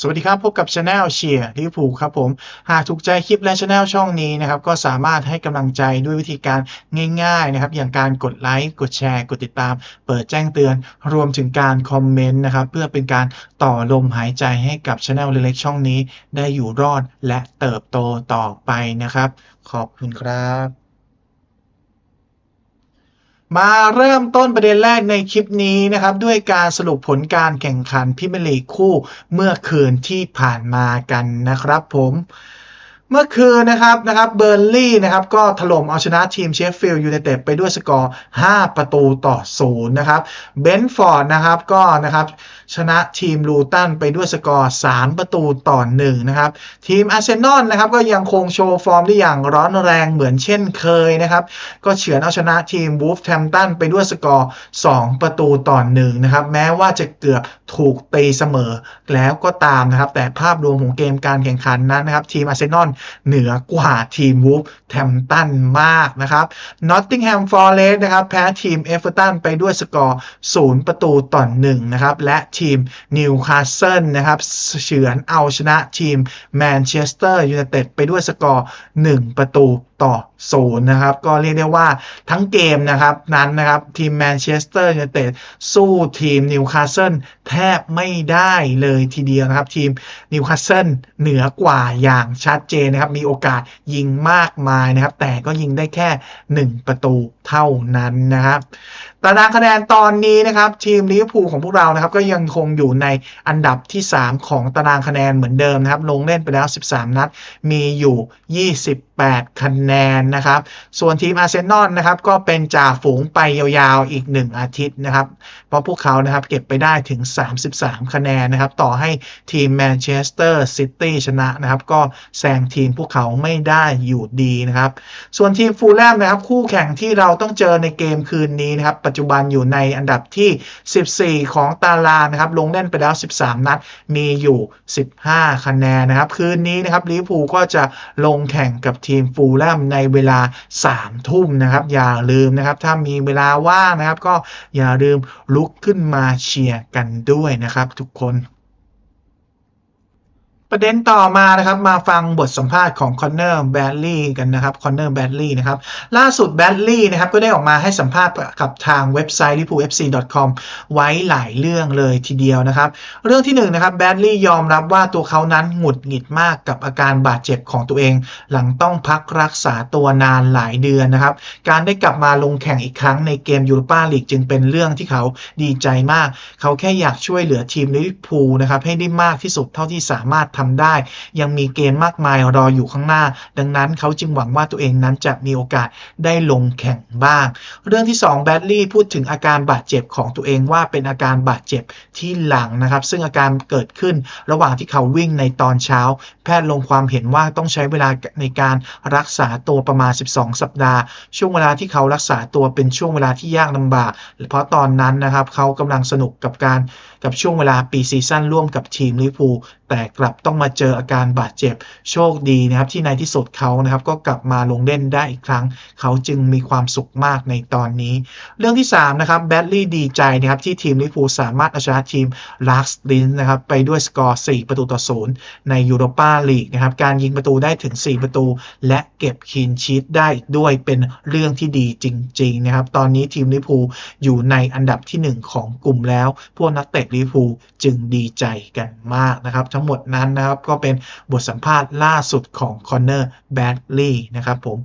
สวัสดีครับ พบกับช anel เชียร์ลิเวอร์พูลครับผม หากถูกใจคลิปและช anel ช่องนี้นะครับ ก็สามารถให้กำลังใจด้วยวิธีการง่ายๆนะครับ อย่างการกดไลค์ กดแชร์ กดติดตาม เปิดแจ้งเตือน รวมถึงการคอมเมนต์นะครับ เพื่อเป็นการต่อลมหายใจให้กับช anel เล็กๆช่องนี้ ได้อยู่รอดและเติบโตต่อไปนะครับ ขอบคุณครับ มาเริ่มต้นประเด็นแรกในคลิปนี้นะครับด้วยการสรุปผลการแข่งขันพิมลีคู่เมื่อคืนที่ผ่านมากันนะครับผม เมื่อคืนนะครับนะครับเบอร์ลี่นะครับก็ถล่มเอาชนะทีมเชฟฟิลด์ยูไนเต็ดไปด้วยสกอร์ 5 ประตูต่อ 0 นะครับเบนฟอร์ดนะครับก็นะครับชนะทีมลูตันไปด้วยสกอร์ 3 ประตูต่อ 1 นะครับ ทีมอาร์เซนอลนะครับก็ยังคงโชว์ฟอร์มได้อย่างร้อนแรงเหมือนเช่นเคยนะครับก็เฉือนเอาชนะทีมวูฟแ a มตันไปด้วยสกอร์ 2 ประตูต่อ 1 นะครับแม้ว่าจะเกือบ ถูกตีเสมอแล้วก็ตามนะครับ แต่ภาพรวมของเกมการแข่งขันนั้นนะครับ ทีมอาร์เซนอลเหนือกว่าทีมวูฟแ a มตันมากนะครับนอตติงแฮมฟอร์เรสนะครับ แพ้ทีมเอฟเวอร์ตันไปด้วยสกอร์ 0 ประตูต่อ1นะครับ และทีมนิวคาสเซิลนะครับเฉือนเอาชนะทีมแมนเชสเตอร์ยูไนเต็ดไปด้วยสกอร์ 1 ประตูต่อ ศูนย์นะครับก็เรียกได้ว่าทั้งเกมนะครับนั้นนะครับทีมแมนเชสเตอร์ยูไนเต็ดสู้ทีมนิวคาสเซิลแทบไม่ได้เลยทีเดียวนะครับ ทีมนิวคาสเซิลเหนือกว่าอย่างชัดเจนนะครับ มีโอกาสยิงมากมายนะครับ แต่ก็ยิงได้แค่ 1 ประตูเท่านั้นนะครับตารางคะแนนตอนนี้นะครับ ทีมลิเวอร์พูลของพวกเรานะครับ ก็ยังคงอยู่ในอันดับที่ 3 ของตารางคะแนนเหมือนเดิมนะครับ ลงเล่นไปแล้ว 13 นัด มีอยู่ 28 คะแนนนะครับ ส่วนทีมอาร์เซนอลนะครับก็เป็นจ่าฝูงไปยาวๆอีก 1 อาทิตย์นะครับ เพราะพวกเขานะครับเก็บไปได้ถึง 33 คะแนนนะครับ ต่อให้ทีมแมนเชสเตอร์ซิตี้ชนะนะครับ ก็แซงทีมพวกเขาไม่ได้อยู่ดีนะครับ ส่วนทีมฟูลแลมนะครับ คู่แข่งที่เราต้องเจอในเกมคืนนี้นะครับ ปัจจุบันอยู่ในอันดับที่ 14 ของตารางนะครับ ลงเล่นไปแล้ว 13 นัด มีอยู่ 15 คะแนนนะครับ คืนนี้นะครับลิเวอร์พูลก็จะลงแข่งกับทีมฟูลแลมในเวลา3ทุ่มนะครับ อย่าลืมนะครับ ถ้ามีเวลาว่างนะครับ ก็อย่าลืมลุกขึ้นมาเชียร์กันด้วยนะครับ ทุกคน ประเด็นต่อมานะครับมาฟังบทสัมภาษณ์ของคอนเนอร์แบดลีย์กันนะครับคอนเนอร์แบดลีย์นะครับล่าสุดแบดลีย์นะครับก็ได้ออกมาให้สัมภาษณ์กับทางเว็บไซต์ liverpoolfc.com ไว้หลายเรื่องเลยทีเดียวนะครับ เรื่องที่1นนะครับแบดลีย์ยอมรับว่าตัวเขานั้นหงุดหงิดมากกับอาการบาดเจ็บของตัวเอง หลังต้องพักรักษาตัวนานหลายเดือนนะครับการได้กลับมาลงแข่งอีกครั้งในเกมยูโรปาลีกจึงเป็นเรื่องที่เขาดีใจมาก เขาแค่อยากช่วยเหลือทีมลิเวอร์พูลนะครับให้ได้มากที่สุดเท่าที่สามารถทำได้ ยังมีเกมมากมายรออยู่ข้างหน้า ดังนั้นเขาจึงหวังว่าตัวเองนั้นจะมีโอกาสได้ลงแข่งบ้าง เรื่องที่2แบดลี่พูดถึงอาการบาดเจ็บของตัวเองว่าเป็นอาการบาดเจ็บที่หลังนะครับ ซึ่งอาการเกิดขึ้นระหว่างที่เขาวิ่งในตอนเช้า แพทย์ลงความเห็นว่าต้องใช้เวลาในการรักษาตัวประมาณ 12 สัปดาห์ ช่วงเวลาที่เขารักษาตัวเป็นช่วงเวลาที่ยากลำบาก เพราะตอนนั้นนะครับเขากำลังสนุกกับการ กับช่วงเวลาปีซีซั่นร่วมกับทีมลิเวอร์พูแต่กลับต้องมาเจออาการบาดเจ็บ โชคดีนะครับที่ในที่สุดเขานะครับก็กลับมาลงเล่นได้อีกครั้ง เขาจึงมีความสุขมากในตอนนี้ เรื่องที่3นะครับแบดลี่ดีใจนะครับที่ทีมลิเวอร์พูสามารถเอาชนะทีมลักซ์ลินนะครับไปด้วยสกอร์ 4 ประตูต่อ0ในยูโรปาลีกนะครับการยิงประตูได้ถึง 4 ประตู และเก็บคีนชีตได้อีกด้วยเป็นเรื่องที่ดีจริงๆนะครับตอนนี้ทีมลิเวอร์พูอยู่ในอันดับทีหนึ่1 ของกลุ่มแล้ว พวกนักเตะลิฟูจึงดีใจกันมากนะครับ ทั้งหมดนั้นนะครับก็เป็นบทสัมภาษณ์ล่าสุดของคอนเนอร์แบดลีย์นะครับผม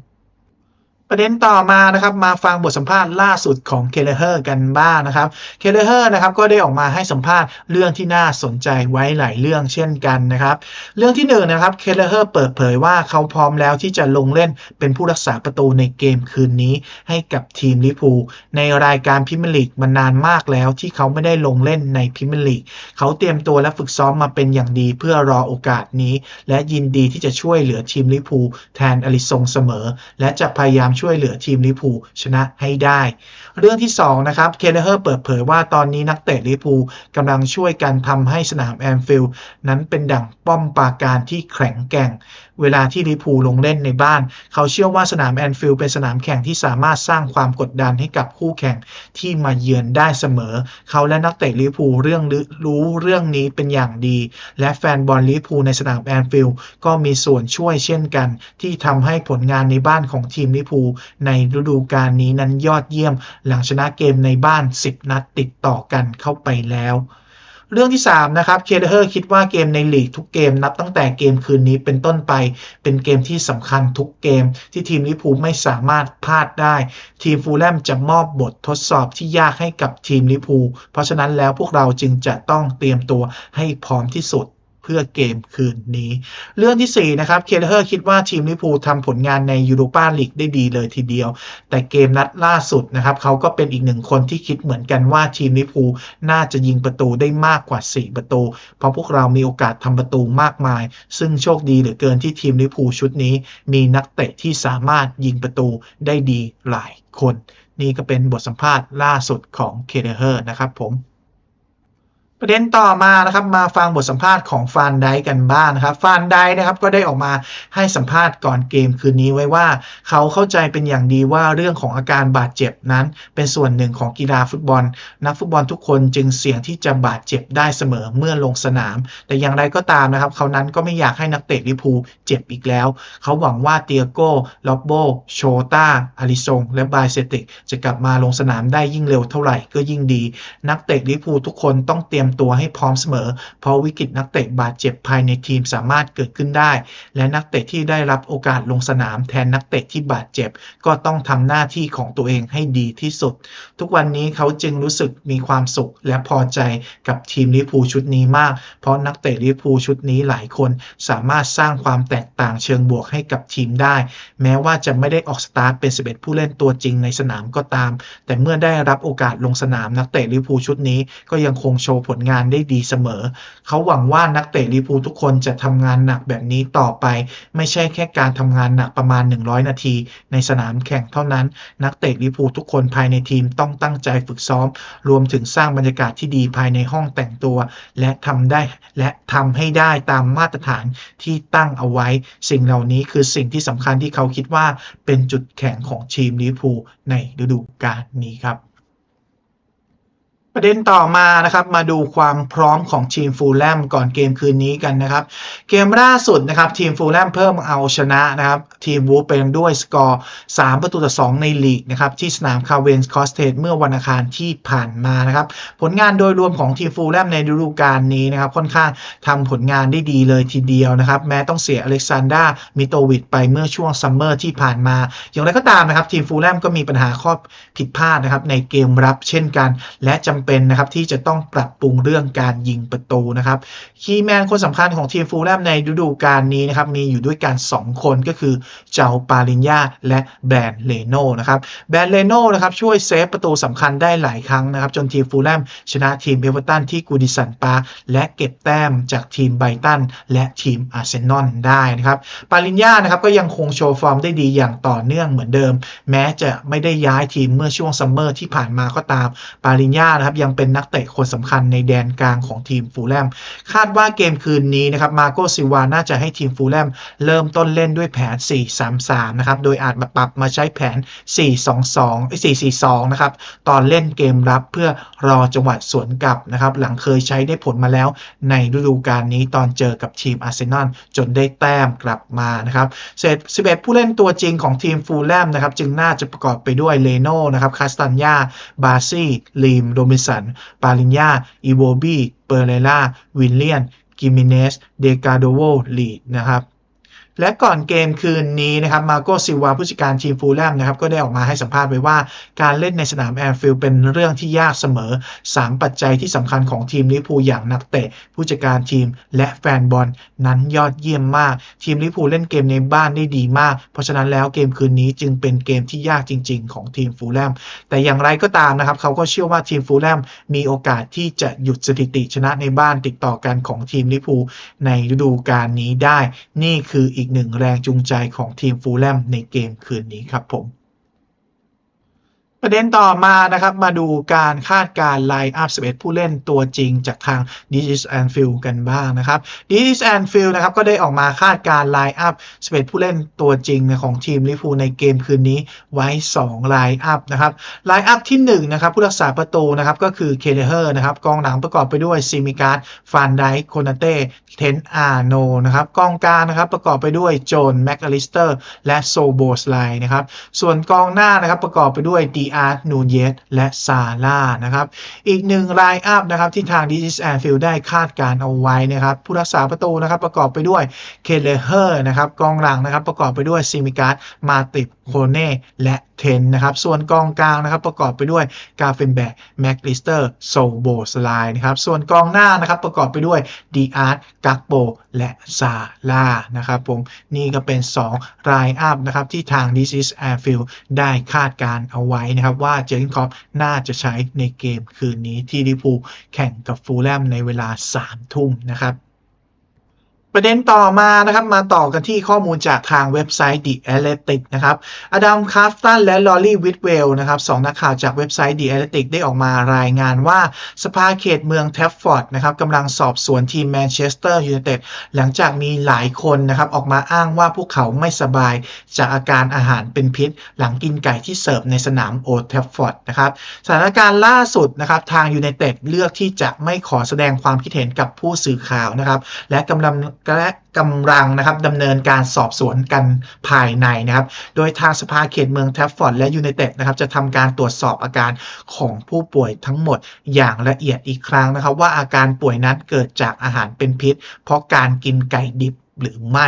ประเด็นต่อมานะครับมาฟังบทสัมภาษณ์ล่าสุดของเคเลเฮอร์กันบ้างนะครับเคเลเฮอร์นะครับก็ได้ออกมาให้สัมภาษณ์เรื่องที่น่าสนใจไว้หลายเรื่องเช่นกันนะครับเรื่องที่หนึ่งนะครับเคเลเฮอร์เปิดเผยว่าเขาพร้อมแล้วที่จะลงเล่นเป็นผู้รักษาประตูในเกมคืนนี้ ให้กับทีมลิพูในรายการพรีเมียร์ลีกมานานมากแล้วที่เขาไม่ได้ลงเล่นในพรีเมียร์ลีกเขาเตรียมตัวและฝึกซ้อมมาเป็นอย่างดีเพื่อรอโอกาสนี้ และยินดีที่จะช่วยเหลือทีมลิพูแทนอลิซงเสมอ และจะพยายามช่วยเหลือทีมลิพูชนะให้ได้ เรื่องที่2นะครับเคเลเฮอร์เปิดเผยว่าตอนนี้นักเตะลิพูกำลังช่วยกันทำให้สนามแอนฟิลด์นั้นเป็นดั่งป้อมปราการที่แข็งแกร่ง เวลาที่ลิพูลงเล่นในบ้าน เขาเชื่อว่าสนามแอนฟิลด์เป็นสนามแข่งที่สามารถสร้างความกดดันให้กับคู่แข่งที่มาเยือนได้เสมอ เขาและนักเตะลิพูเรื่องรู้เรื่องนี้เป็นอย่างดี และแฟนบอลลิพูในสนามแอนฟิลด์ก็มีส่วนช่วยเช่นกัน ที่ทำให้ผลงานในบ้านของทีมลิพูในฤดูกาลนี้นั้นยอดเยี่ยม หลังชนะเกมในบ้าน 10 นัดติดต่อกันเข้าไปแล้ว เรื่องที่ 3 นะครับเคเดอร์คิดว่าเกมในลีกทุกเกมนับตั้งแต่เกมคืนนี้เป็นต้นไป เป็นเกมที่สำคัญทุกเกม ที่ทีมลิเวอร์พูลไม่สามารถพลาดได้ ทีมฟูลแลมจะมอบบททดสอบที่ยากให้กับทีมลิเวอร์พูลเพราะฉะนั้นแล้วพวกเราจึงจะต้องเตรียมตัวให้พร้อมที่สุด พื่อเกมคืนนี้ เรื่องที่ 4 นะครับ เคเดอร์คิดว่าทีมลิพูทำผลงานในยูโรปาลีกได้ดีเลยทีเดียว แต่เกมนัดล่าสุดนะครับเขาก็เป็นอีกหนึ่งคนที่คิดเหมือนกันว่าทีมลิพูน่าจะยิงประตูได้มากกว่า 4 ประตู เพราะพวกเรามีโอกาสทำประตูมากมาย ซึ่งโชคดีเหลือเกินที่ทีมลิพูชุดนี้ มีนักเตะที่สามารถยิงประตูได้ดีหลายคน นี่ก็เป็นบทสัมภาษณ์ล่าสุดของเคเดอร์นะครับผม ประเด็นต่อมานะครับมาฟังบทสัมภาษณ์ของฟานไดกันบ้างนะครับฟานไดนะครับก็ได้ออกมาให้สัมภาษณ์ก่อนเกมคืนนี้ไว้ว่า เขาเข้าใจเป็นอย่างดีว่าเรื่องของอาการบาดเจ็บนั้น เป็นส่วนหนึ่งของกีฬาฟุตบอล นักฟุตบอลทุกคนจึงเสี่ยงที่จะบาดเจ็บได้เสมอเมื่อลงสนาม แต่อย่างไรก็ตามนะครับ เขานั้นก็ไม่อยากให้นักเตะลิพูเจ็บอีกแล้ว เขาหวังว่าเตียโก้ล็อบโบโชตาอาริซงและบายเซติกจะกลับมาลงสนามได้ยิ่งเร็วเท่าไหร่ก็ยิ่งดี นักเตะลิพูทุกคนต้องเตรียมตัวให้พร้อมเสมอ เพราะวิกฤตนักเตะบาดเจ็บภายในทีมสามารถเกิดขึ้นได้ และนักเตะที่ได้รับโอกาสลงสนามแทนนักเตะที่บาดเจ็บ ก็ต้องทำหน้าที่ของตัวเองให้ดีที่สุด ทุกวันนี้เขาจึงรู้สึกมีความสุขและพอใจกับทีมลิเวอร์พูลชุดนี้มาก เพราะนักเตะลิเวอร์พูลชุดนี้หลายคนสามารถสร้างความแตกต่างเชิงบวกให้กับทีมได้ แม้ว่าจะไม่ได้ออกสตาร์ทเป็น 11 ผู้เล่นตัวจริงในสนามก็ตาม แต่เมื่อได้รับโอกาสลงสนามนักเตะลิเวอร์พูลชุดนี้ก็ยังคงโชว์ผลงานได้ดีเสมอ เขาหวังว่านักเตะลิพูทุกคนจะทำงานหนักแบบนี้ต่อไป ไม่ใช่แค่การทำงานหนักประมาณ 100 นาที ในสนามแข่งเท่านั้น นักเตะลิพูทุกคนภายในทีมต้องตั้งใจฝึกซ้อม รวมถึงสร้างบรรยากาศที่ดีภายในห้องแต่งตัว และทำได้และทำให้ได้ตามมาตรฐานที่ตั้งเอาไว้ สิ่งเหล่านี้คือสิ่งที่สำคัญที่เขาคิดว่าเป็นจุดแข็งของทีมลิพูในฤดูกาลนี้ครับ ประเด็นต่อมานะครับมาดูความพร้อมของทีมฟูลแลมก่อนเกมคืนนี้กันนะครับ เกมล่าสุดนะครับทีมฟูลแลมเพิ่มเอาชนะนะครับทีมวูฟไปด้วยสกอร์ 3 ประตูต่อ 2 ในลีกนะครับที่สนามคาเวนส์คอสเทดเมื่อวันอังคารที่ผ่านมานะครับผลงานโดยรวมของทีมฟูลแลมในฤดูกาลนี้นะครับค่อนข้างทำผลงานได้ดีเลยทีเดียวนะครับแม้ต้องเสียอเล็กซานดรามิโตวิชไปเมื่อช่วงซัมเมอร์ที่ผ่านมา อย่างไรก็ตามนะครับทีมฟูลแลมก็มีปัญหาข้อผิดพลาดนะครับในเกมรับเช่นกัน และจำเป็นนะครับที่จะต้องปรับปรุงเรื่องการยิงประตูนะครับคีย์แมนคนสำคัญของทีมฟูลแลมในฤดูกาลนี้นะครับมีอยู่ด้วยกัน 2 คนก็คือเจ้าปาลินยาและแบรนเลโนนะครับแบรนเลโนนะครับช่วยเซฟประตูสำคัญได้หลายครั้งนะครับจนทีมฟูลแลมชนะทีมเอเวอร์ตันที่กูดิสันปาร์คและเก็บแต้มจากทีมไบรตันและทีมอาร์เซนอลได้นะครับปาลินยานะครับก็ยังคงโชว์ฟอร์มได้ดีอย่างต่อเนื่องเหมือนเดิม แม้จะไม่ได้ย้ายทีมเมื่อช่วงซัมเมอร์ที่ผ่านมาก็ตามปาลินยานะครับยังเป็นนักเตะคนสำคัญในแดนกลางของทีมฟูลแลมคาดว่าเกมคืนนี้นะครับมาโกซิวาน่าจะให้ทีมฟูลแลมเริ่มต้นเล่นด้วยแผน 4-3-3 นะครับ โดยอาจมาปรับมาใช้แผน 4-2-2 4-4-2 นะครับ ตอนเล่นเกมรับเพื่อรอจังหวะสวนกลับนะครับ หลังเคยใช้ได้ผลมาแล้วในฤดูกาลนี้ตอนเจอกับทีมอาร์เซนอลจนได้แต้มกลับมานะครับเสร็จ11 ผู้เล่นตัวจริงของทีมฟูลแลมนะครับ จึงน่าจะประกอบไปด้วยเลโน่นะครับคาสตันยาบาซี่ลีมโรบิิสัน ปาลินยาอีโวบี เปอร์เรล่า วินเลียน กิมิเนส เดกาโดโวลีดนะครับ และก่อนเกมคืนนี้นะครับมาโกซิวาผู้จัดการทีมฟูลแลมนะครับก็ได้ออกมาให้สัมภาษณ์ไว้ว่า การเล่นในสนามแอร์ฟิลด์เป็นเรื่องที่ยากเสมอ 3 ปัจจัยที่สำคัญของทีมลิพูอย่างนักเตะ ผู้จัดการทีมและแฟนบอลนั้นยอดเยี่ยมมาก ทีมลิพูเล่นเกมในบ้านได้ดีมาก เพราะฉะนั้นแล้วเกมคืนนี้จึงเป็นเกมที่ยากจริง ๆ ของทีมฟูลแลมแต่อย่างไรก็ตามนะครับเขาก็เชื่อว่าทีมฟูลแลมมีโอกาสที่จะหยุดสถิติชนะในบ้านติดต่อกันของทีมลิพูในฤดูกาลนี้ได้ นี่คืออีกหนึ่งแรงจูงใจของทีมฟูลแลมในเกมคืนนี้ครับผม ประเด็นต่อมานะครับ มาดูการคาดการไลน์อัพ 11 ผู้เล่นตัวจริงจากทาง d i s a n f i e l d กันบ้างนะครับ d i s a n f i e l d นะครับก็ได้ออกมาคาดการไลน์อัพ 11 ผู้เล่นตัวจริงของทีมลิเวอร์พูในเกมคืนนี้ไว้ 2 ไลน์อัพนะครับไลน์อัพที่ 1 นะครับ ผู้รักษาประตูนะครับก็คือเคเลเฮอร์นะครับกองหลังประกอบไปด้วยซิมิการ์ดฟานไดโคนาเต้เทนอาโนนะครับกองกลางนะครับประกอบไปด้วยโจนแมคอลิสเตอร์และโซโบสไลนะครับส่วนกองหน้านะครับประกอบไปด้วยดีอาร์นูนเยสและซาร่านะครับ อีกหนึ่งไลน์อัพนะครับที่ทางดิจิแอนฟิลได้คาดการเอาไว้นะครับ ผู้รักษาประตูนะครับประกอบไปด้วยเคเลเฮอร์นะครับกองหลังนะครับประกอบไปด้วยซิมิการ์ดมาติปโคเน่และ เทนนะครับ ส่วนกองกลางนะครับประกอบไปด้วยกาเฟนแบกแม็กลิสเตอร์โซโบสไลนะครับ ส่วนกองหน้านะครับประกอบไปด้วยดีอาร์ตกักโบและซาร่านะครับผมนี่ก็เป็น2ไลน์อัพนะครับที่ทาง This is Airfield ได้คาดการเอาไว้นะครับว่าเจนคอปน่าจะใช้ในเกมคืนนี้ที่ลิเวอร์พูแข่งกับฟูลแลมในเวลา 3 ทุ่มนะครับ ประเด็นต่อมานะครับมาต่อกันที่ข้อมูลจากทางเว็บไซต์ The Athletic นะครับอดัมคาฟตันและลอรี่วิทเวลนะครับสองนักข่าวจากเว็บไซต์ The Athletic ได้ออกมารายงานว่าสภาเขตเมืองแทฟฟอร์ดนะครับกำลังสอบสวนทีมแมนเชสเตอร์ยูไนเต็ดหลังจากมีหลายคนนะครับออกมาอ้างว่าพวกเขาไม่สบาย จากอาการอาหารเป็นพิษ หลังกินไก่ที่เสิร์ฟในสนามโอแทฟฟอร์ดนะครับสถานการณ์ล่าสุดนะครับทางยูไนเต็ดเลือกที่จะไม่ขอแสดงความคิดเห็นกับผู้สื่อข่าวนะครับและกำลังและกำลังนะครับดำเนินการสอบสวนกันภายในนะครับ โดยทางสภาเขตเมืองแทฟฟอร์ดและยูไนเต็ดนะครับจะทำการตรวจสอบอาการของผู้ป่วยทั้งหมดอย่างละเอียดอีกครั้งนะครับ ว่าอาการป่วยนั้นเกิดจากอาหารเป็นพิษ เพราะการกินไก่ดิบ หรือไม่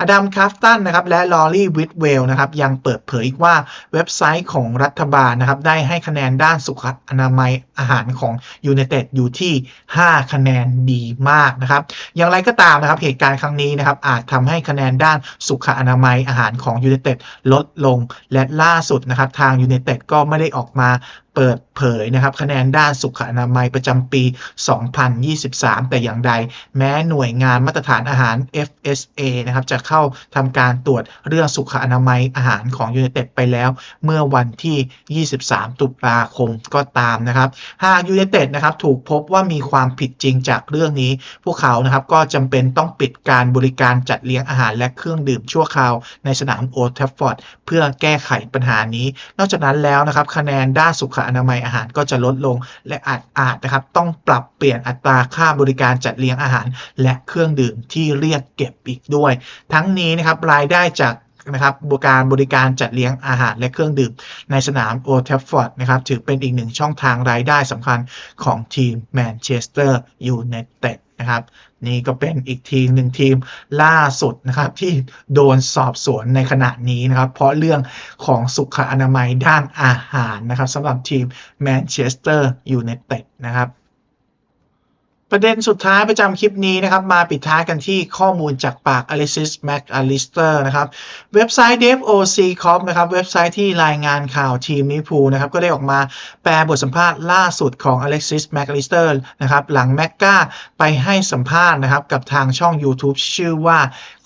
อดัมคาฟตันนะครับและลอรี่วิทเวลนะครับยังเปิดเผยอีกว่าเว็บไซต์ของรัฐบาลนะครับได้ให้คะแนนด้านสุขอนามัยอาหารของยูไนเต็ดอยู่ที่ 5 คะแนนดีมากนะครับอย่างไรก็ตามนะครับเหตุการณ์ครั้งนี้นะครับอาจทำให้คะแนนด้านสุขอนามัยอาหารของยูไนเต็ดลดลงและล่าสุดนะครับทางยูไนเต็ดก็ไม่ได้ออกมา เปิดเผยนะครับคะแนนด้านสุขอนามัยประจำปี 2023 แต่อย่างใด แม้หน่วยงานมาตรฐานอาหาร FSA นะครับจะเข้าทำการตรวจเรื่องสุขอนามัยอาหารของยูไนเต็ดไปแล้ว เมื่อวันที่ 23 ตุลาคมก็ตามนะครับหากยูไนเต็ดนะครับถูกพบว่ามีความผิดจริงจากเรื่องนี้ พวกเขานะครับก็จำเป็นต้องปิดการบริการจัดเลี้ยงอาหารและเครื่องดื่มชั่วคราวในสนามโอทแทฟฟอร์ดเพื่อแก้ไขปัญหานี้ นอกจากนั้นแล้วนะครับคะแนนด้านสุขอนามัยอาหารก็จะลดลง และอาจอาจนะครับต้องปรับเปลี่ยนอัตราค่าบริการจัดเลี้ยงอาหาร และเครื่องดื่มที่เรียกเก็บอีกด้วย ทั้งนี้นะครับรายได้จากนะครับบริการบริการจัดเลี้ยงอาหารและเครื่องดื่ม ในสนามโอทฟฟอร์ดนะครับถือเป็นอีกหนึ่งช่องทางรายได้สำคัญของทีมแมนเชสเตอร์ยูไนเต็ด นะครับ นี่ก็เป็นอีกทีมหนึ่งทีมล่าสุดนะครับที่โดนสอบสวนในขณะนี้นะครับ เพราะเรื่องของสุขอนามัยด้านอาหารนะครับสำหรับทีมแมนเชสเตอร์ยูไนเต็ดนะครับ ประเด็นสุดท้ายประจำคลิปนี้นะครับ มาปิดท้ายกันที่ข้อมูลจากปากอลิซิสแม็กอลิสเตอร์นะครับ เว็บไซต์ DFOC Corp นะครับ เว็บไซต์ที่รายงานข่าวทีมลิพูลนะครับ ก็ได้ออกมาแปลบทสัมภาษณ์ล่าสุดของ Alexis McAllister นะครับ หลังแม็กกาไปให้สัมภาษณ์นะครับ กับทางช่อง YouTube ชื่อว่า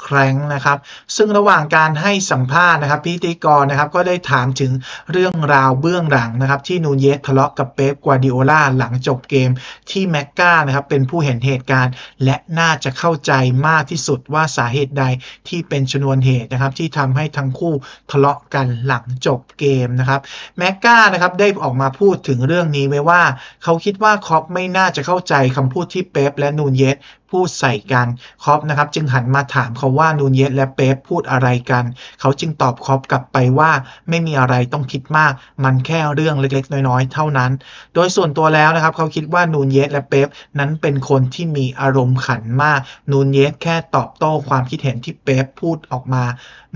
แครงนะครับ ซึ่งระหว่างการให้สัมภาษณ์นะครับ พิธีกรนะครับก็ได้ถามถึงเรื่องราวเบื้องหลังนะครับ ที่นูนเยสทะเลาะกับเป๊ปกวาดิโอลาหลังจบเกมที่แม็กกานะครับเป็นผู้เห็นเหตุการณ์ และน่าจะเข้าใจมากที่สุดว่าสาเหตุใดที่เป็นชนวนเหตุนะครับที่ทำให้ทั้งคู่ทะเลาะกันหลังจบเกมนะครับแม็กกานะครับได้ออกมาพูดถึงเรื่องนี้ไว้ว่า เขาคิดว่าคอปไม่น่าจะเข้าใจคำพูดที่เป๊ปและนูนเยส พูดใส่กันคอปนะครับจึงหันมาถามเขาว่านูนเยสและเป๊ปพูดอะไรกัน เขาจึงตอบคอปกลับไปว่าไม่มีอะไรต้องคิดมาก มันแค่เรื่องเล็กๆ น้อยๆ เท่านั้น โดยส่วนตัวแล้วนะครับเขาคิดว่านูนเยสและเป๊ปนั้นเป็นคนที่มีอารมณ์ขันมาก นูนเยสแค่ตอบโต้ความคิดเห็นที่เป๊ปพูดออกมา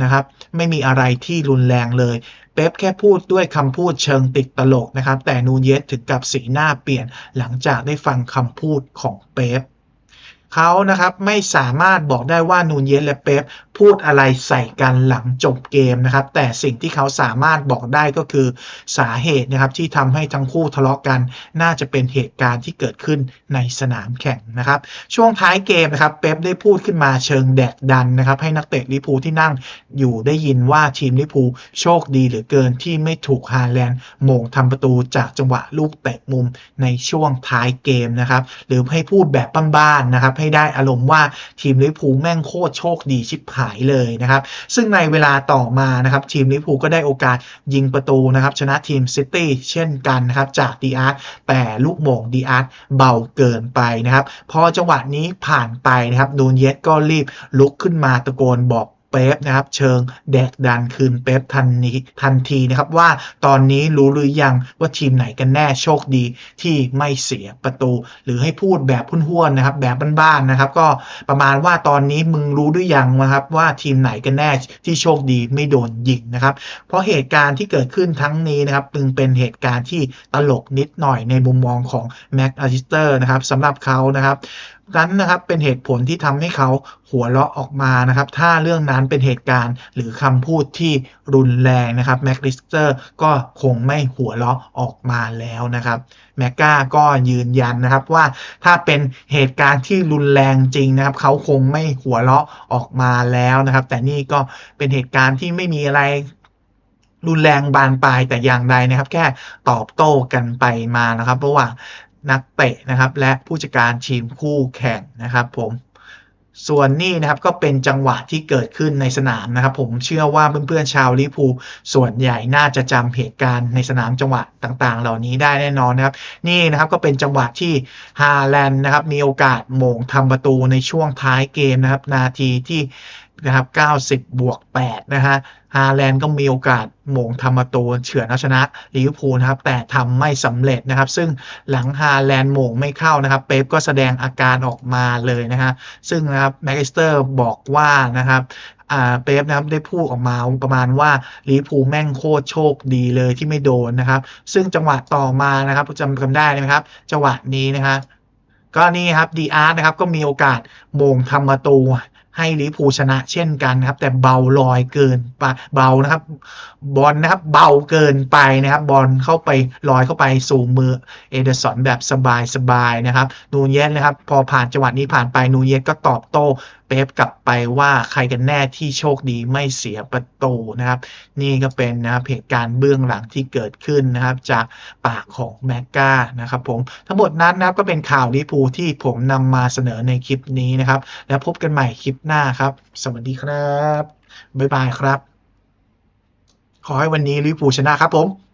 นะครับไม่มีอะไรที่รุนแรงเลยเป๊ปแค่พูดด้วยคำพูดเชิงติดตลกนะครับ แต่นูนเยสถึงกับสีหน้าเปลี่ยนหลังจากได้ฟังคำพูดของเป๊ป เขานะครับไม่สามารถบอกได้ว่านูนเยสและเป๊ปพูดอะไรใส่กันหลังจบเกมนะครับ แต่สิ่งที่เขาสามารถบอกได้ก็คือสาเหตุนะครับที่ทำให้ทั้งคู่ทะเลาะกัน น่าจะเป็นเหตุการณ์ที่เกิดขึ้นในสนามแข่งนะครับ ช่วงท้ายเกมนะครับเป๊ปได้พูดขึ้นมาเชิงแดกดันนะครับ ให้นักเตะลิพูที่นั่งอยู่ได้ยินว่าทีมลิพูโชคดีเหลือเกินที่ไม่ถูกฮาแลนด์โมงทำประตูจากจังหวะลูกเตะมุมในช่วงท้ายเกมนะครับ หรือให้พูดแบบบ้านๆนะครับให้ได้อารมณ์ว่าทีมลิเวอร์พูลแม่งโคตรโชคดีชิบหายเลยนะครับ ซึ่งในเวลาต่อมานะครับทีมลิเวอร์พูลก็ได้โอกาสยิงประตูนะครับชนะทีมซิตี้เช่นกันนะครับจากดีอาร์ตแต่ลูกโมงดีอาร์ตเบาเกินไปนะครับ พอจังหวะนี้ผ่านไปนะครับนูนเยสก็รีบลุกขึ้นมาตะโกนบอก ป๊ปนะครับเชิงแดกดันคืนเป๊ปทันนี้ทันทีนะครับว่าตอนนี้รู้หรือยังว่าทีมไหนกันแน่โชคดีที่ไม่เสียประตู หรือให้พูดแบบพุ่นๆนะครับแบบบ้านๆนะครับ ก็ประมาณว่าตอนนี้มึงรู้หรือยังนะครับว่าทีมไหนกันแน่ที่โชคดีไม่โดนยิงนะครับ เพราะเหตุการณ์ที่เกิดขึ้นทั้งนี้นะครับจึงเป็นเหตุการณ์ที่ตลกนิดหน่อยในมุมมองของแม็กอาริสเตอร์นะครับสำหรับเขานะครับ นั้นนะครับเป็นเหตุผลที่ทำให้เขาหัวเราะออกมานะครับ ถ้าเรื่องนั้นเป็นเหตุการณ์หรือคำพูดที่รุนแรงนะครับแม็กลิสเตอร์ก็คงไม่หัวเราะออกมาแล้วนะครับแมกกาก็ยืนยันนะครับว่าถ้าเป็นเหตุการณ์ที่รุนแรงจริงนะครับ เขาคงไม่หัวเราะออกมาแล้วนะครับ แต่นี่ก็เป็นเหตุการณ์ที่ไม่มีอะไรรุนแรงบานปลายแต่อย่างใดนะครับ แค่ตอบโต้กันไปมานะครับระหว่าง นักเตะนะครับ และผู้จัดการทีมคู่แข่งนะครับผมส่วนนี่นะครับก็เป็นจังหวะที่เกิดขึ้นในสนามนะครับ ผมเชื่อว่าเพื่อนๆชาวลิพูส่วนใหญ่น่าจะจำเหตุการณ์ในสนามจังหวะต่างๆ เหล่านี้ได้แน่นอนนะครับ นี่นะครับก็เป็นจังหวะที่ฮาแลนด์นะครับมีโอกาสโมงทำประตูในช่วงท้ายเกมนะครับ นาทีที่ นะครับ90 บวก 8 นะฮะ ฮาแลนด์ก็มีโอกาสโหม่งทำประตูเฉือนเอาชนะลิเวอร์พูลนะครับ แต่ทำไม่สำเร็จนะครับ ซึ่งหลังฮาแลนด์โหม่งไม่เข้านะครับ เป๊ปก็แสดงอาการออกมาเลยนะฮะ ซึ่งนะครับแม็กอิสเตอร์บอกว่านะครับอ่าเป๊ปนะครับได้พูดออกมาประมาณว่าลิพูแม่งโคตรโชคดีเลยที่ไม่โดนนะครับ ซึ่งจังหวะต่อมานะครับจำกันได้ไหมครับ จังหวะนี้นะครับก็นี่ครับดีอาร์นะครับก็มีโอกาสโมงทำประตู ให้ลิพูชนะเช่นกันนะครับ แต่เบาลอยเกินไปเบานะครับ บอลนะครับ เบาเกินไปนะครับ บอลเข้าไปลอยเข้าไปสู่มือเอเดอร์สันแบบสบายๆนะครับ นูเยสนะครับ พอผ่านจังหวะนี้ผ่านไปนูเยสก็ตอบโต้เป๊ปกลับไปว่าใครกันแน่ที่โชคดีไม่เสียประตูนะครับ นี่ก็เป็นนะครับเหตุการณ์เบื้องหลังที่เกิดขึ้นนะครับ จากปากของแมกกานะครับผมทั้งหมดนั้นนะครับก็เป็นข่าวลิพูที่ผมนำมาเสนอในคลิปนี้นะครับ แล้วพบกันใหม่คลิปหน้าครับ สวัสดีครับ บ๊ายบายครับ ขอให้วันนี้ลิพูชนะครับผม